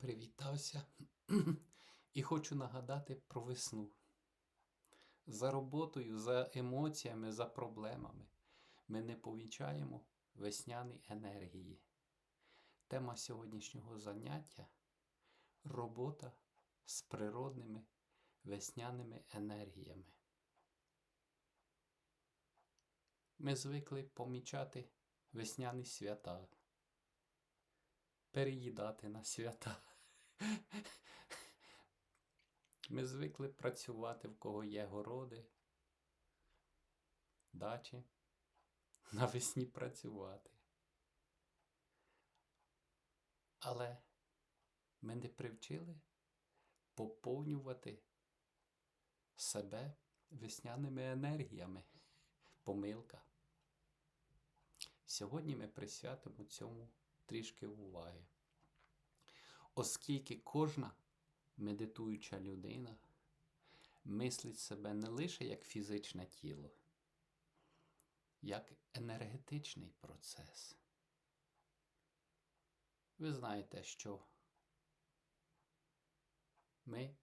привітався і хочу нагадати про весну. За роботою, за емоціями, за проблемами ми не помічаємо весняні енергії. Тема сьогоднішнього заняття робота з природними весняними енергіями. Ми звикли помічати весняні свята, переїдати на свята. Ми звикли працювати, в кого є городи, дачі, навесні працювати. Але ми не привчили поповнювати себе весняними енергіями. Помилка. Сьогодні ми присвятимо цьому трішки уваги. Оскільки кожна медитуюча людина мислить себе не лише як фізичне тіло, як енергетичний процес. Ви знаєте, що ми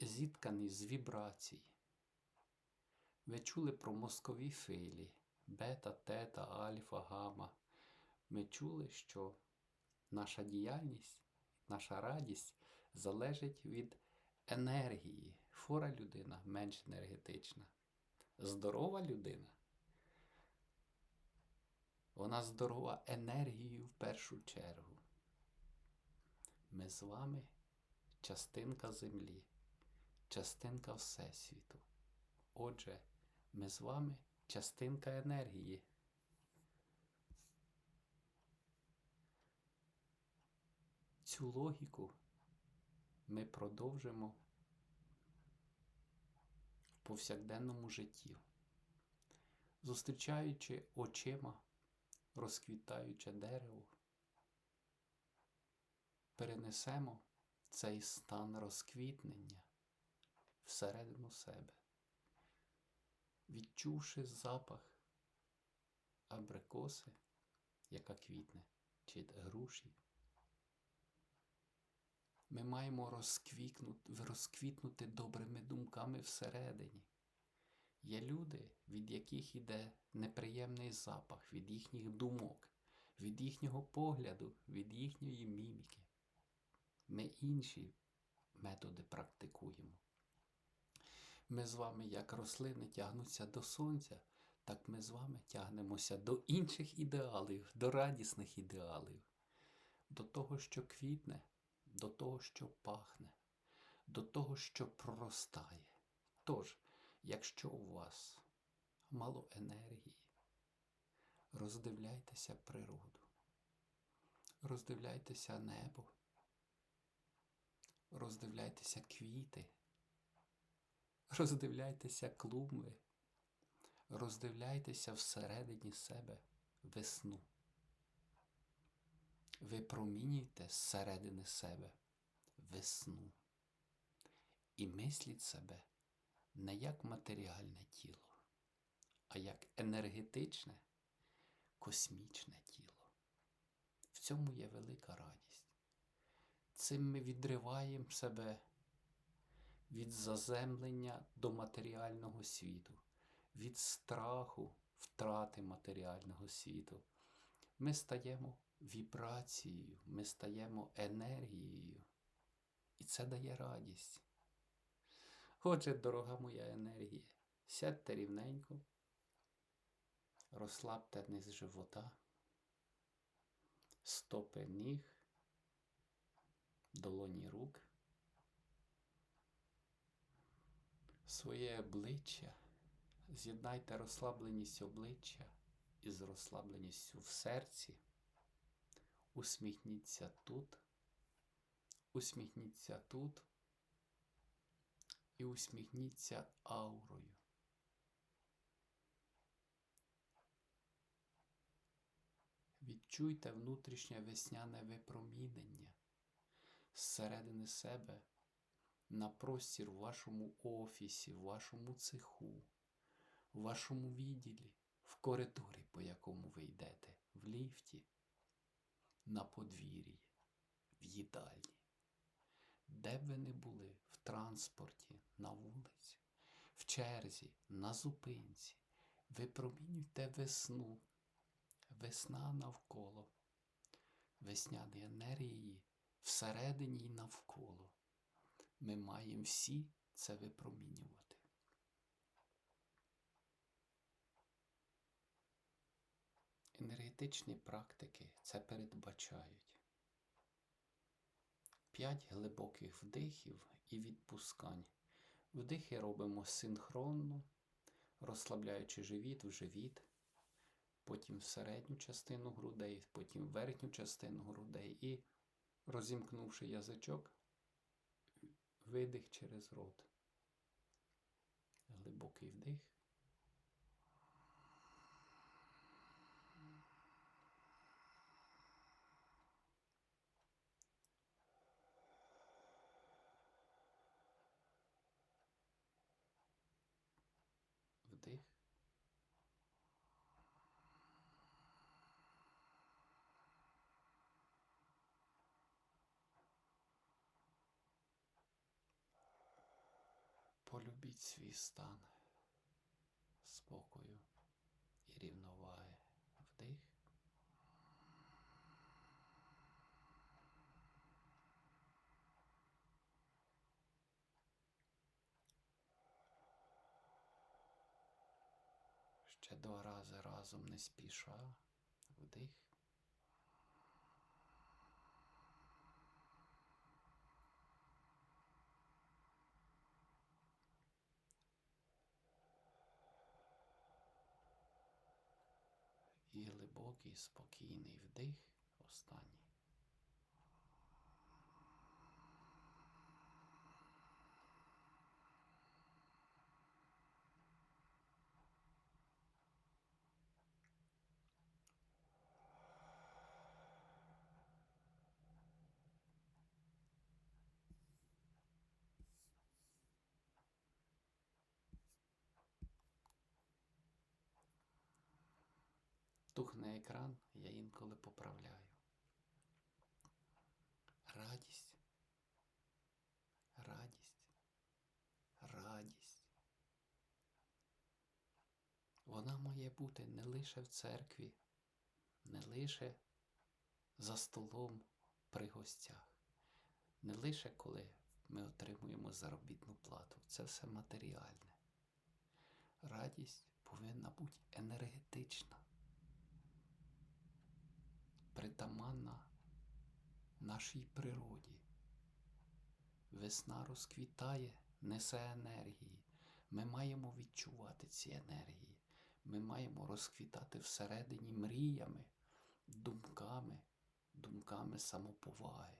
зіткані з вібрацій. Ви чули про мозкові хвилі бета, тета, альфа, гамма. Ми чули, що наша діяльність, наша радість залежить від енергії. Хвора людина менш енергетична. Здорова людина. Вона здорова енергією в першу чергу. Ми з вами частинка землі, частинка Всесвіту. Отже, ми з вами частинка енергії. Цю логіку ми продовжимо в повсякденному житті, зустрічаючи очима розквітаюче дерево, перенесемо цей стан розквітнення всередину себе, відчувши запах абрикоси, яка квітне, чи груші. Ми маємо розквітнути, розквітнути добрими думками всередині. Є люди, від яких іде неприємний запах, від їхніх думок, від їхнього погляду, від їхньої міміки. Ми інші методи практикуємо. Ми з вами, як рослини, тягнуться до сонця, так ми з вами тягнемося до інших ідеалів, до радісних ідеалів, до того, що квітне, до того, що пахне, до того, що проростає. Тож, якщо у вас мало енергії, роздивляйтеся природу, роздивляйтеся небо, роздивляйтеся квіти, роздивляйтеся клумби, роздивляйтеся всередині себе весну. Випромінюйте зсередини себе весну і мисліть себе не як матеріальне тіло, а як енергетичне, космічне тіло. В цьому є велика радість. Цим ми відриваємо себе від заземлення до матеріального світу, від страху втрати матеріального світу. Ми стаємо вібрацією, ми стаємо енергією. І це дає радість. Отже, дорога моя енергія, сядьте рівненько, розслабте низ живота, стопи ніг, долоні рук, своє обличчя, з'єднайте розслабленість обличчя із розслабленістю в серці. Усміхніться тут, усміхніться тут. І усміхніться аурою. Відчуйте внутрішнє весняне випромінення зсередини себе на простір в вашому офісі, в вашому цеху, в вашому відділі, в коридорі, по якому ви йдете, в ліфті на подвір'ї. в їдальні. Де б ви не були в транспорті, на вулиці, в черзі, на зупинці, випромінюйте весну, весна навколо, весняні енергії всередині й навколо. Ми маємо всі це випромінювати. Енергетичні практики це передбачають. П'ять глибоких вдихів і відпускань. Вдихи робимо синхронно, розслабляючи живіт в живіт, потім в середню частину грудей, потім в верхню частину грудей і, розімкнувши язичок, видих через рот. Глибокий вдих. Вдих. Полюбіть свій стан спокою і рівноваги. Вдих. Ще два рази разом не спіша. Вдих. І глибокий, спокійний вдих. Останній. Тухне екран, я інколи поправляю. Радість, радість, радість. Вона має бути не лише в церкві, не лише за столом при гостях, не лише коли ми отримуємо заробітну плату. Це все матеріальне. Радість повинна бути енергетична притаманна нашій природі. Весна розквітає, несе енергії. Ми маємо відчувати ці енергії. Ми маємо розквітати всередині мріями, думками, думками самоповаги,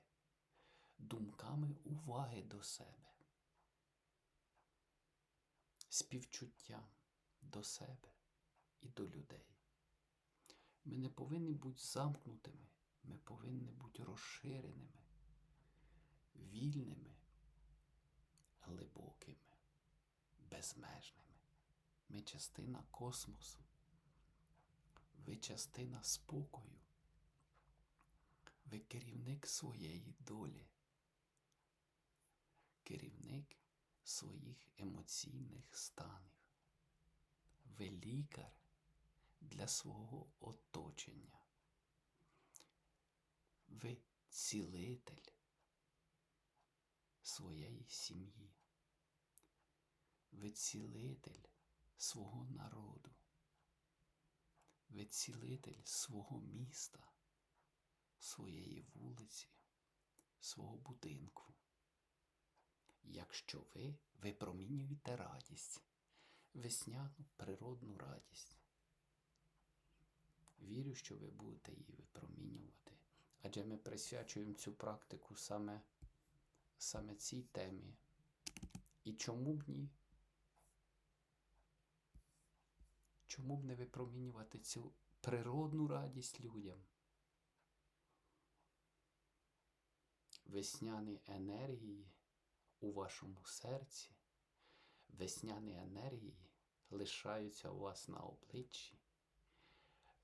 думками уваги до себе, співчуттям до себе і до людей. Ми не повинні бути замкнутими, ми повинні бути розширеними, вільними, глибокими, безмежними. Ми частина космосу, ви частина спокою, ви керівник своєї долі, керівник своїх емоційних станів, ви лікар для свого оточення. Ви цілитель своєї сім'ї. Ви цілитель свого народу. Ви цілитель свого міста, своєї вулиці, свого будинку. Якщо ви випромінюєте радість, весняну природну радість. Вірю, що ви будете її випромінювати. Адже ми присвячуємо цю практику саме, саме цій темі. І чому б ні? Чому б не випромінювати цю природну радість людям? Весняні енергії у вашому серці, весняні енергії лишаються у вас на обличчі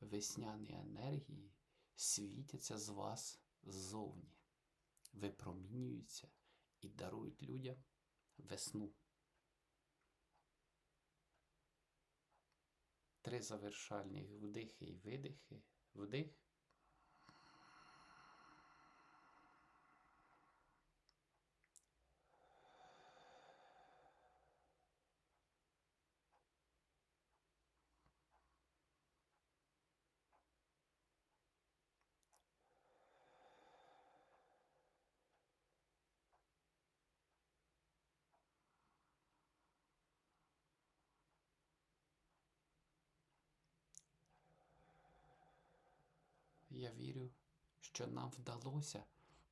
весняні енергії світяться з вас ззовні. випромінюються і дарують людям весну. Три завершальні вдихи і видихи. Вдих. Я вірю, що нам вдалося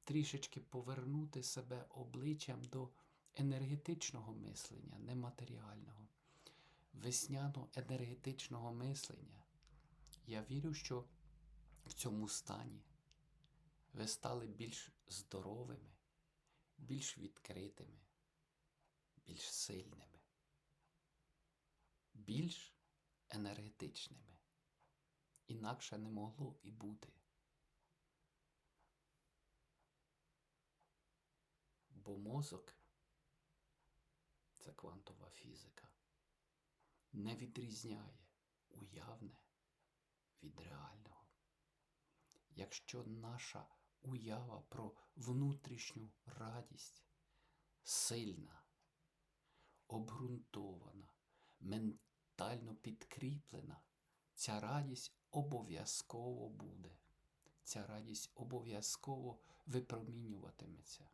трішечки повернути себе обличчям до енергетичного мислення, нематеріального, весняно-енергетичного мислення. Я вірю, що в цьому стані ви стали більш здоровими, більш відкритими, більш сильними, більш енергетичними. Інакше не могло і бути. Бо мозок це квантова фізика, не відрізняє уявне від реального. Якщо наша уява про внутрішню радість сильна, обґрунтована, ментально підкріплена, ця радість обов'язково буде. Ця радість обов'язково випромінюватиметься.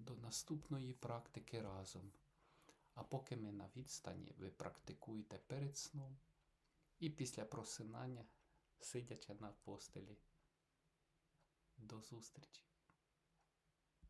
До наступної практики разом. А поки ми на відстані, ви практикуєте перед сном і після просинання, сидячи на постелі. До зустрічі!